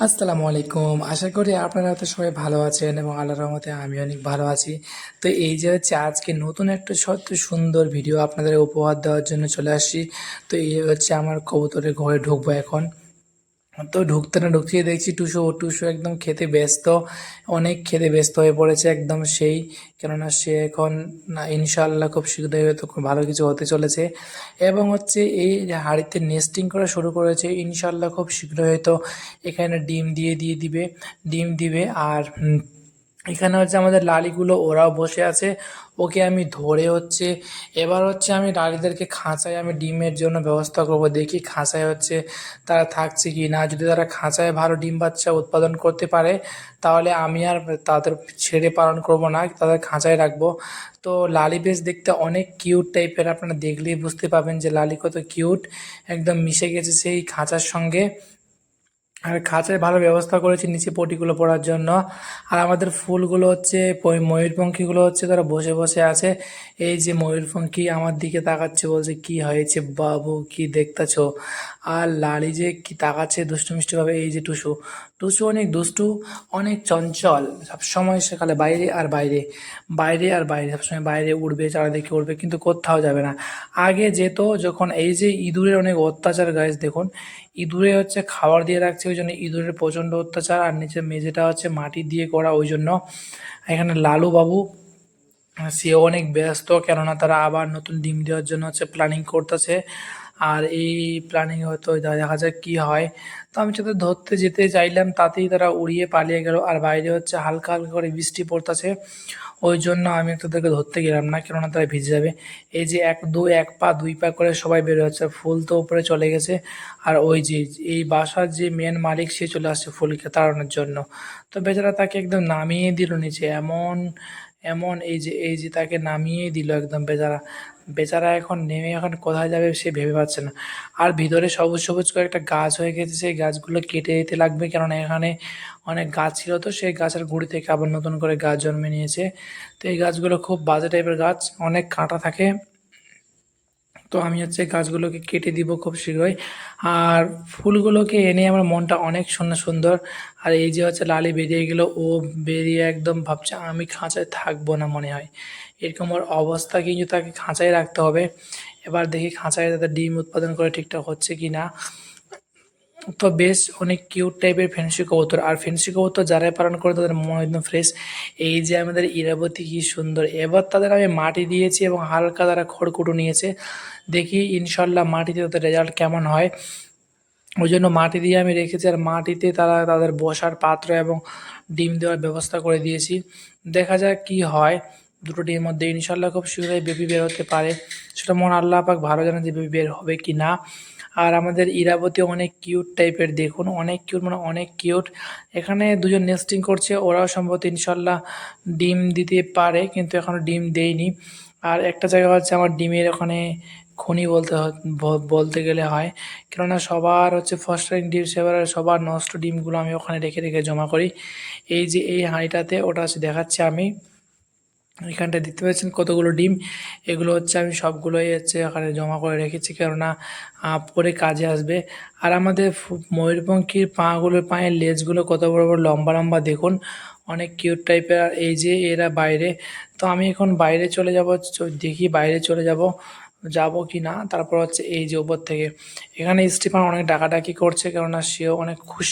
আসসালামু আলাইকুম। আশা করি আপনারা তো সবাই ভালো আছেন এবং আল্লাহর রহমতে আমি অনেক ভালো আছি। তো এই যে হচ্ছে আজকে নতুন একটা সত্য সুন্দর ভিডিও আপনাদের উপহার দেওয়ার জন্য চলে আসছি। তো এই হচ্ছে আমার কবুতরের ঘরে ঢুকবো এখন। তো ঢুকতে না ঢুকতেই দেখছি টুসু টুসু একদম খেতে ব্যস্ত, অনেক খেতে ব্যস্ত হয়ে পড়েছে একদম সেই, কেননা সে এখন না ইনশাআল্লাহ খুব শীঘ্রই হয়তো খুব ভালো কিছু হতে চলেছে। এবং হচ্ছে এই হাড়িতে নেস্টিং করা শুরু করেছে ইনশাল্লাহ খুব শীঘ্রই হয়তো এখানে ডিম দিয়ে দিয়ে দিবে, ডিম দিবে আর এখানে হচ্ছে আমাদের লালিগুলো ওরাও বসে আছে। ওকে আমি ধরে হচ্ছে, এবার হচ্ছে আমি লালিদেরকে খাঁচায় আমি ডিমের জন্য ব্যবস্থা করব। দেখি খাঁচায় হচ্ছে তারা থাকছে কি না। যদি তারা খাঁচায় ভালো ডিম বাচ্চা উৎপাদন করতে পারে, তাহলে আমি আর তাদের ছেড়ে পালন করব না, তাদের খাঁচায় রাখব। তো লালি বেশ দেখতে অনেক কিউট টাইপের আপনারা দেখলেই বুঝতে পাবেন যে লালি কত কিউট একদম মিশে গেছে সেই খাঁচার সঙ্গে। আর খাঁচায় ভালো ব্যবস্থা করেছি নিচে পটিগুলো পড়ার জন্য। আর আমাদের ফুলগুলো হচ্ছে ময়ূরপঙ্খীগুলো হচ্ছে তারা বসে বসে আছে। এই যে ময়ূরপঙ্খী আমার দিকে তাকাচ্ছে, বলছে, কি হয়েছে বাবু, কি দেখতেছ? আর লালি যে কি তাকাচ্ছে দুষ্টু মিষ্টিভাবে, এই যে টুসু। টুসু অনেক দুষ্টু, অনেক চঞ্চল, সবসময় সেকালে বাইরে আর বাইরে। বাইরে আর বাইরে, সবসময় বাইরে উঠবে চারিদিকে উঠবে কিন্তু কোথাও যাবে না। আগে যেত যখন, এই যে ইঁদুরের অনেক অত্যাচার গাছ দেখুন, ইঁদুরে হচ্ছে খাবার দিয়ে রাখছে ওই জন্য ইঁদুরের প্রচণ্ড অত্যাচার, আর নিচে মেঝেটা হচ্ছে মাটি দিয়ে করা ওই জন্য। এখানে লালু বাবু সেও অনেক ব্যস্ত, কেননা তারা আবার নতুন ডিম দেওয়ার জন্য হচ্ছে প্ল্যানিং করতেছে। আর এই প্ল্যানিং হয়তো দেখা যাক কি হয়। তো আমি সাথে ধরতে যেতে চাইলাম, তাতেই তারা উড়িয়ে পালিয়ে গেল। আর বাইরে হচ্ছে হালকা হালকা করে বৃষ্টি পড়তেছে, ওই জন্য আমি তাদেরকে ধরতে গেলাম না, কেননা তারা ভিজে যাবে। এই যে এক দু এক পা, দুই পা করে সবাই বের হচ্ছে, ফুল তো উপরে চলে গেছে। আর ওই যে, এই বাসার যে মেন মালিক, সে চলে আসছে ফুলকে তাড়ানোর জন্য। তো বেচারা তাকে একদম নামিয়ে দিল নিচে, এমন এমন এই যে এই যে তাকে নামিয়ে দিল একদম বেচারা। বেচারা এখন নেমে এখন কোথায় যাবে সে ভেবে পাচ্ছে না। আর ভিতরে সবুজ সবুজ করে একটা গাছ হয়ে গেছে, সেই গাছগুলো কেটে দিতে লাগবে কেননা এখানে অনেক গাছ ছিল তো, সেই গাছের গুঁড়ি থেকে আবার নতুন করে গাছ জন্মে নিয়েছে। তো এই গাছগুলো খুব বাজে টাইপের গাছ, অনেক কাঁটা থাকে। তো আমি হচ্ছে গাছগুলোকে কেটে দিব খুব শীঘ্রই। আর ফুলগুলোকে এনে আমার মনটা অনেক সুন্দর সুন্দর। আর এই যে হচ্ছে লালি বেরিয়ে গেল, ও বেরিয়ে একদম ভাবছে আমি খাঁচায় থাকব না মনে হয়। এরকম ওর অবস্থা কিন্তু তাকে খাঁচায় রাখতে হবে। এবার দেখি খাঁচায় তাদের ডিম উৎপাদন করে ঠিকঠাক হচ্ছে কি না তো বেশ অনেক কিউট টাইপের ফেন্সি কবুতর। আর ফেন্সি কবুতর যারাই পালন করে তাদের মন একদম ফ্রেশ এই যে আমাদের ইরাবতী কি সুন্দর। এবার তাদের আমি মাটি দিয়েছি এবং হালকা তারা খড়কুটো নিয়েছে। দেখি ইনশাল্লাহ মাটিতে তাদের রেজাল্ট কেমন হয়। ওই জন্য মাটি দিয়ে আমি রেখেছি আর মাটিতে তারা তাদের বসার পাত্র এবং ডিম দেওয়ার ব্যবস্থা করে দিয়েছি। দেখা যাক কি হয়। দুটো ডিমের মধ্যে ইনশাল্লাহ খুব শীঘ্রই বেবি বের হতে পারে। সেটা মন আল্লাহ পাক ভালো জানে যে বেবি বের হবে কি না। আর আমাদের ইরাবতী অনেক কিউট টাইপের দেখুন, অনেক কিউট মানে অনেক কিউট এখানে দুজন নেস্টিং করছে, ওরাও সম্ভবত ইনশাল্লাহ ডিম দিতে পারে, কিন্তু এখনও ডিম দেয়নি। আর একটা জায়গা হচ্ছে আমার ডিমের ওখানে খনি বলতে বলতে গেলে হয়। কেননা সবার হচ্ছে ফার্স্ট টাইম ডিম, সেবার সবার নষ্ট ডিমগুলো আমি ওখানে রেখে রেখে জমা করি। এই যে এই হাঁড়িটাতে ওটা হচ্ছে দেখাচ্ছি আমি। এখানটা দেখতে পাচ্ছেন কতগুলো ডিম। এগুলো হচ্ছে আমি সবগুলোই হচ্ছে এখানে জমা করে রেখেছি, কেননা পরে কাজে আসবে। আর আমাদের ময়ূরপঙ্খীর পাগুলোর পায়ের লেজগুলো কত বড় বড় লম্বা লম্বা দেখুন, অনেক কিউট টাইপের এই যে এরা বাইরে, তো আমি এখন বাইরে চলে যাব দেখি বাইরে চলে যাব যাব কি না। তারপর হচ্ছে এই যে ওপর থেকে। এখানে স্টিফান অনেক ডাকাডাকি করছে, কেননা সেও অনেক খুশি